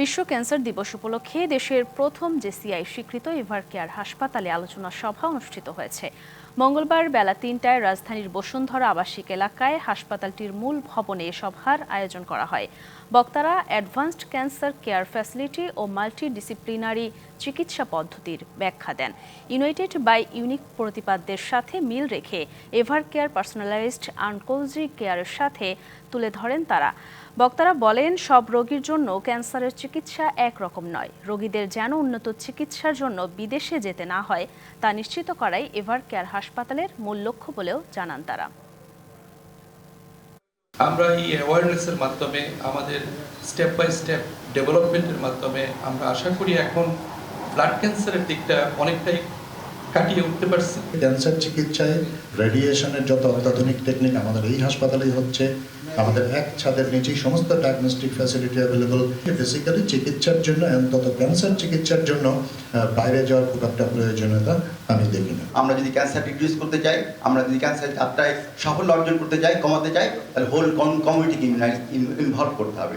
বিশ্ব ক্যান্সার দিবস উপলক্ষে দেশের প্রথম জেসিআই স্বীকৃত এভার কেয়ার হাসপাতালে আলোচনা সভা অনুষ্ঠিত হয়েছে। মঙ্গলবার বেলা তিনটায় রাজধানীর বসুন্ধরা আবাসিক এলাকায় হাসপাতালটির মূল ভবনে সভার আয়োজন করা হয়। বক্তারা অ্যাডভান্সড ক্যান্সার কেয়ার ফ্যাসিলিটি ও মাল্টিডিসিপ্লিনারি চিকিৎসা পদ্ধতির ব্যাখ্যা দেন। ইউনাইটেড বাই ইউনিক প্রতিপাদ্যের সাথে মিল রেখে এভার কেয়ার পার্সোনালাইজড আনকোলজি কেয়ারের সাথে তুলে ধরেন তারা। বক্তারা বলেন, সব রোগীর জন্য ক্যান্সারের চিকিৎসা একরকম নয়। রোগীদের যেন উন্নত চিকিৎসার জন্য বিদেশে যেতে না হয়, তা নিশ্চিত করাই এভার কেয়ার হাসপাতালের মূল লক্ষ্য বলেও জানান তারা। আমরা এই অ্যাওয়ারনেসের মাধ্যমে আমাদের স্টেপ বাই স্টেপ ডেভেলপমেন্টের মাধ্যমে আমরা আশা করি এখন ব্লাড ক্যান্সারের দিকটা অনেকটাই কাটিয়ে উঠতে পারছি। ক্যান্সার চিকিৎসায় রেডিয়েশনের যত অত্যাধুনিক টেকনিক আমাদের এই হাসপাতালেই হচ্ছে আমাদের এক ছাদের নিচেই সমস্ত ডায়াগনস্টিক ফ্যাসিলিটি অ্যাভেলেবল বেসিক্যালি চিকিৎসার জন্য অন্তত ক্যান্সার চিকিৎসার জন্য বাইরে যাওয়ার খুব একটা প্রয়োজনীয়তা আমি দেখি না। আমরা যদি ক্যান্সার রিডিউস করতে চাই, আমরা যদি ক্যান্সার যাত্রায় সাফল্য অর্জন করতে চাই, কমাতে চাই, তাহলে হোল কমিউনিটিকে ইনভলভ করতে হবে।